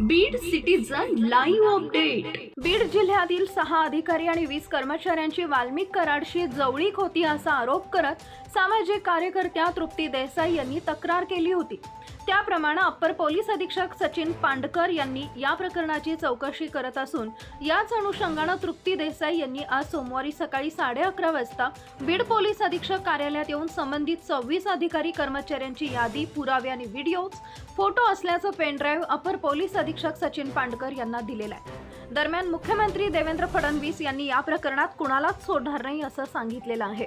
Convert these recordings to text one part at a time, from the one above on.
Beed citizen live update Beed जिल्ह्यातील सहा अधिकारी आणि वीस कर्मचाऱ्यांची वाल्मिक कराडशी जवळीक होती असा आरोप करत सामाजिक कार्यकर्त्या तृप्ती देसाई यांनी तक्रार केली होती. त्याप्रमाणे अप्पर पोलीस अधीक्षक सचिन पांडकर यांनी या प्रकरणाची चौकशी करत असून याच अनुषंगानं तृप्ती देसाई यांनी आज सोमवारी सकाळी साडे अकरा वाजता बीड पोलीस अधीक्षक कार्यालयात येऊन संबंधित सव्वीस अधिकारी कर्मचाऱ्यांची यादी पुरावे आणि व्हिडिओज फोटो असल्याचं पेनड्राईव्ह अपर पोलीस अधीक्षक सचिन पांडकर यांना दिलेलं आहे. दरम्यान मुख्यमंत्री देवेंद्र फडणवीस यांनी या प्रकरणात कुणालाच सोडणार नाही असं सांगितलेलं आहे.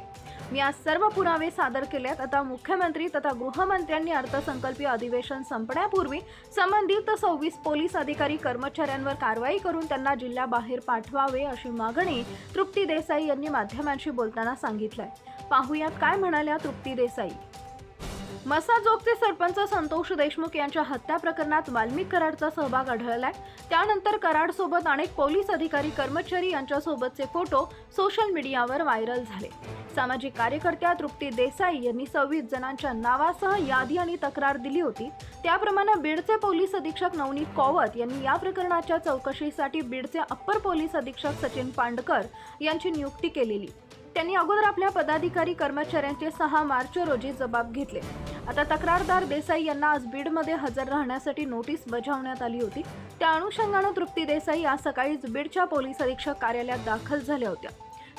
मी आज सर्व पुरावे सादर केलेत. आता मुख्यमंत्री तथा गृहमंत्र्यांनी अर्थसंकल्पीय अधिवेशन संपण्यापूर्वी संबंधित सव्वीस पोलीस अधिकारी कर्मचाऱ्यांवर कारवाई करून त्यांना जिल्ह्याबाहेर पाठवावे अशी मागणी तृप्ती देसाई यांनी माध्यमांशी बोलताना सांगितलंय. पाहुयात काय म्हणाल्या तृप्ती देसाई. मसाजोगचे सरपंच संतोष देशमुख यांच्या हत्या प्रकरणात वाल्मिक कराडचा सहभाग आढळलाय. त्यानंतर कराडसोबत अनेक पोलीस अधिकारी कर्मचारी यांच्यासोबतचे फोटो सोशल मीडियावर व्हायरल झाले. सामाजिक कार्यकर्त्या तृप्ती देसाई यांनी सव्वीस जणांच्या नावासह यादी आणि तक्रार दिली होती. त्याप्रमाणे बीडचे पोलीस अधीक्षक नवनीत कौवत यांनी या प्रकरणाच्या चौकशीसाठी बीडचे अप्पर पोलीस अधीक्षक सचिन पांडकर यांची नियुक्ती केलेली. त्यांनी अगोदर आपल्या पदाधिकारी कर्मचाऱ्यांचे सहा मार्च रोजी जबाब घेतले. आता तक्रारदार देसाई यांना आज बीडमध्ये हजर राहण्यासाठी नोटीस बजावण्यात आली होती. त्या अनुषंगानं तृप्ती देसाई आज सकाळीच बीडच्या पोलीस अधीक्षक कार्यालयात दाखल झाल्या होत्या.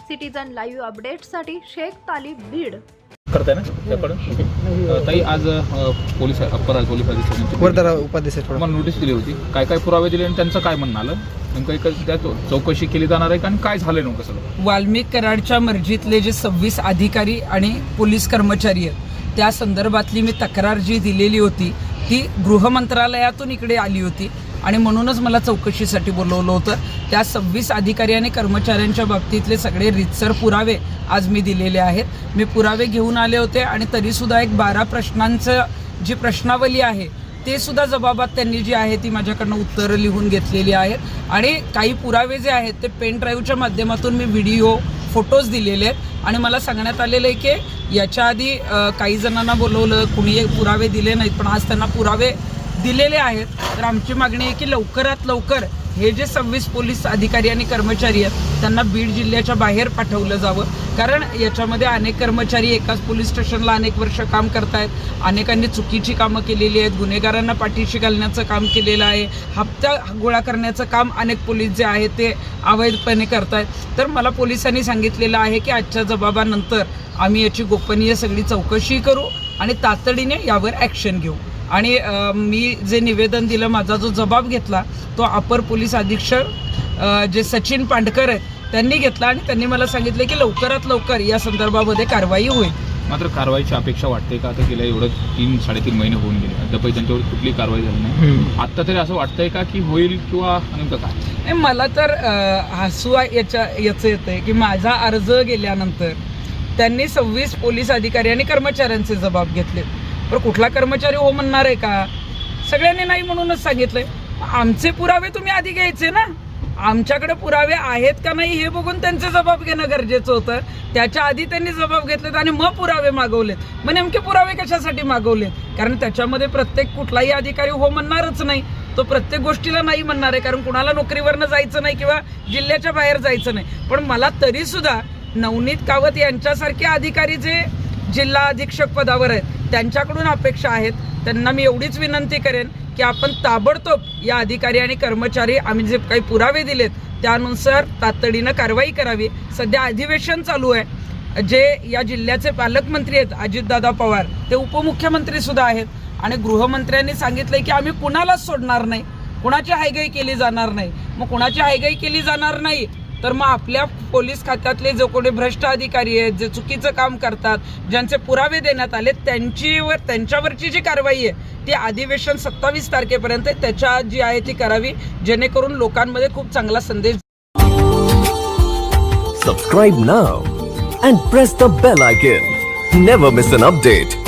सिटीजन लाईव्ह अपडेटसाठी शेख तालिब बीड. करताय ना? त्याकडून ताई आज पोलीस अप्पर पोलीस अधीक्षकांची वर्धा उपाध्यक्ष थोडं. तुम्हाला नोटीस दिली होती. काय काय पुरावे दिले आणि त्यांचं काय म्हणणं आलं? नेमकं त्या चौकशी केली जाणार आहे का आणि काय झालं नेमकं सगळं? वाल्मिक कराडच्या मर्जीतले जे सव्वीस अधिकारी आणि पोलीस कर्मचारी आहेत त्या संदर्भातली मी तक्रार जी दिलेली होती ती गृह मंत्रालयातून इकडे आली होती. आणि म्हणूनच मला चौकशीसाठी बोलवलं होतं. त्या सव्वीस अधिकारी आणि कर्मचाऱ्यांच्या बाबतीतले सगळे रितसर पुरावे आज मी दिलेले आहेत. मी पुरावे घेऊन आले होते आणि तरीसुद्धा एक बारा प्रश्नांचं जी प्रश्नावली आहे ते सुद्धा जबाबात त्यांनी जी आहे ती माझ्याकडनं उत्तरं लिहून घेतलेली आहेत. आणि काही पुरावे जे आहेत ते पेन ड्राईव्हच्या माध्यमातून मी व्हिडिओ फोटोज दिलेले आहेत. आणि मला सांगण्यात आलेलं आहे की याच्या आधी काही जणांना बोलवलं कुणी पुरावे दिले नाहीत पण आज त्यांना पुरावे दिलेले आहेत. तर आमची मागणी आहे की लवकरात लवकर हे जे सव्वीस पोलीस अधिकारी आणि कर्मचारी आहेत त्यांना बीड जिल्ह्याच्या बाहेर पाठवलं जावं. कारण याच्यामध्ये अनेक कर्मचारी एकाच पोलीस स्टेशनला अनेक वर्ष काम करतायत. अनेकांनी चुकीची कामं केलेली आहेत. गुन्हेगारांना पाठीशी घालण्याचं काम केलेलं आहे. हप्ता गोळा करण्याचं काम अनेक पोलीस जे आहे ते अवैधपणे करतायत. तर मला पोलिसांनी सांगितलेलं आहे की आजच्या जबाबानंतर आम्ही याची गोपनीय सगळी चौकशी करू आणि तातडीने यावर ॲक्शन घेऊ. आणि मी जे निवेदन दिलं माझा जो जबाब घेतला तो अपर पोलीस अधीक्षक जे सचिन पांडकर आहेत त्यांनी घेतला आणि त्यांनी मला सांगितले की लवकरात लवकर या संदर्भामध्ये कारवाई होईल. मात्र कारवाईची अपेक्षा वाटते का? आता गेल्या एवढं तीन साडेतीन महिने होऊन गेले. अद्यापही त्यांच्यावर कुठली कारवाई झाली नाही. आत्ता तरी असं वाटतंय का की होईल किंवा नेमकं काय? नाही, मला तर हसू याच्या याचं येतं आहे की माझा अर्ज गेल्यानंतर त्यांनी सव्वीस पोलीस अधिकारी आणि कर्मचाऱ्यांचे जबाब घेतले. बरं कुठला कर्मचारी हो म्हणणार आहे का? सगळ्यांनी नाही म्हणूनच सांगितलंय. आमचे पुरावे तुम्ही आधी घ्यायचे ना? आमच्याकडे पुरावे आहेत का नाही हे बघून त्यांचे जबाब घेणं गरजेचं होतं. त्याच्या आधी त्यांनी जबाब घेतलेत आणि मग पुरावे मागवलेत. मग नेमके पुरावे कशासाठी मागवलेत? कारण त्याच्यामध्ये प्रत्येक कुठलाही अधिकारी हो म्हणणारच नाही. तो प्रत्येक गोष्टीला नाही म्हणणार आहे कारण कुणाला नोकरीवरनं जायचं नाही किंवा जिल्ह्याच्या बाहेर जायचं नाही. पण मला तरी सुद्धा नवनीत कावत यांच्यासारखे अधिकारी जे जिल्हा अधीक्षक पदावर आहेत त्यांच्याकडून अपेक्षा आहेत त्यांना मी एवढीच विनंती करेन की आपण ताबडतोब या अधिकारी आणि कर्मचारी आम्ही जे काही पुरावे दिलेत त्यानुसार तातडीनं कारवाई करावी. सध्या अधिवेशन चालू आहे. जे या जिल्ह्याचे पालकमंत्री आहेत अजितदादा पवार ते उपमुख्यमंत्री सुद्धा आहेत. आणि गृहमंत्र्यांनी सांगितलंय की आम्ही कुणालाच सोडणार नाही. कुणाची हायगाई केली जाणार नाही. मग कुणाची हायगाई केली जाणार नाही तर मग आपल्या पोलीस खात्यातले जो कोणी भ्रष्ट अधिकारी आहेत जे चुकीचं काम करतात ज्यांचे पुरावे देण्यात आले त्यांचीवर त्यांच्यावरची जी कारवाई आहे ती अधिवेशन सत्तावीस तारखेपर्यंत त्याच्या जी आहे ती करावी जेणेकरून लोकांमध्ये खूप चांगला संदेश subscribe now and press the bell icon never miss an update